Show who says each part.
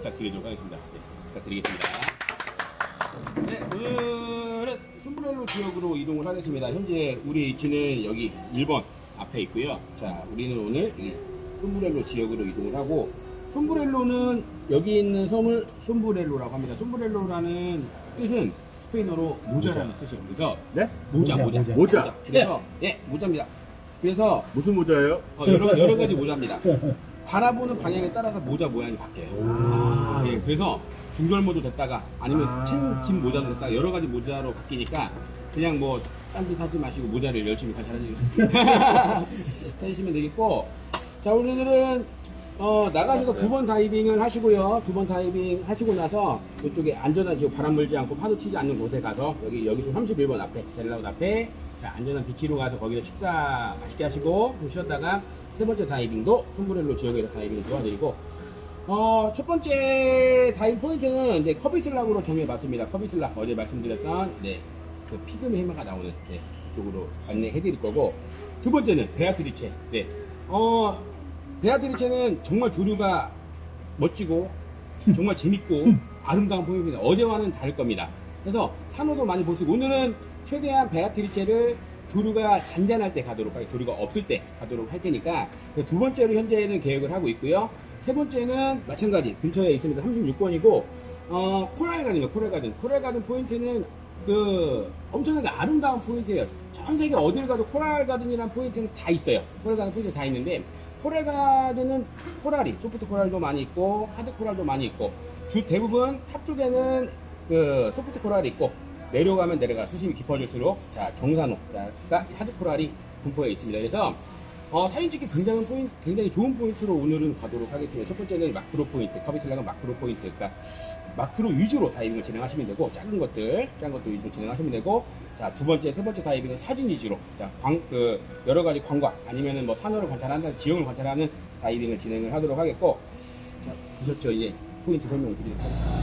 Speaker 1: 부탁드리도록 하겠습니다. 네, 부탁드리겠습니다. 네, 오늘은 순브렐로 지역으로 이동을 하겠습니다. 현재 우리 위치는 여기 1번 앞에 있고요. 자, 우리는 오늘 이 순브렐로 지역으로 이동을 하고 순브렐로는 여기 있는 섬을 순브렐로라고 합니다. 순브렐로라는 뜻은 스페인어로 모자라는 뜻이에요. 그래서
Speaker 2: 네?
Speaker 1: 모자, 모자,
Speaker 2: 모자,
Speaker 1: 모자.
Speaker 2: 모자.
Speaker 1: 그래서 예, 모자입니다. 그래서
Speaker 2: 무슨 모자예요?
Speaker 1: 어, 여러, 여러 가지 모자입니다. 바라보는 방향에 따라서 모자 모양이 바뀌어요. 아, 예, 그래서 중절 모도 됐다가 아니면
Speaker 2: 아.
Speaker 1: 챙긴 모자도 됐다가 여러 가지 모자로 바뀌니까 그냥 뭐 딴짓 하지 마시고 모자를 열심히 관찰하시면 찾으시면 되겠고 자 오늘은 어, 나가셔서 두 번 다이빙을 하시고요. 두 번 다이빙 하시고 나서 이쪽에 안전한 지역 바람 물지 않고 파도 치지 않는 곳에 가서 여기 여기서 31번 앞에 델라웃 앞에 자, 안전한 비치로 가서 거기서 식사 맛있게 하시고 좀 쉬었다가 세 번째 다이빙도 쏨브렐로 지역에서 다이빙을 도와드리고 어, 첫 번째 다이빙 포인트는 이제 커비슬락으로 정해봤습니다. 커비슬락 어제 말씀드렸던 네, 그 피그미 해마가 나오는 네, 이쪽으로 안내해드릴 거고 두 번째는 베아트리체. 네, 어, 베아트리체는 정말 조류가 멋지고 정말 재밌고 아름다운 포인트입니다. 어제와는 다를 겁니다. 그래서 산호도 많이 보시고 오늘은 최대한 베아트리체를 조류가 잔잔할 때 가도록 할 조류가 없을 때 가도록 할 테니까 그두 번째로 현재는 계획을 하고 있고요. 세 번째는 마찬가지 근처에 있습니다. 36번이고 어, 코랄 가든이요. 코랄 가든. 코랄 가든 포인트는 그 엄청나게 아름다운 포인트예요. 전 세계 어딜 가도 코랄 가든이라는 포인트는 다 있어요. 코랄 가든 포인트 다 있는데 코랄 가든은 코랄이 소프트 코랄도 많이 있고 하드 코랄도 많이 있고 주 대부분 탑 쪽에는 그 소프트 코랄이 있고 내려가면 내려가 수심이 깊어질수록 자 경산호가 하드 코랄이 분포해 있습니다. 그래서 어, 사진 찍기 굉장히 포인트, 굉장히 좋은 포인트로 오늘은 가도록 하겠습니다. 첫 번째는 마크로 포인트, 커비슬락은 마크로 포인트, 그러니까 마크로 위주로 다이빙을 진행하시면 되고 작은 것들, 작은 것들 위주로 진행하시면 되고 자 두 번째, 세 번째 다이빙은 사진 위주로 자, 광, 그 여러 가지 광각 아니면은 뭐 산호를 관찰하는 지형을 관찰하는 다이빙을 진행을 하도록 하겠고 자 보셨죠 이제 포인트 설명 드리도록 하겠습니다.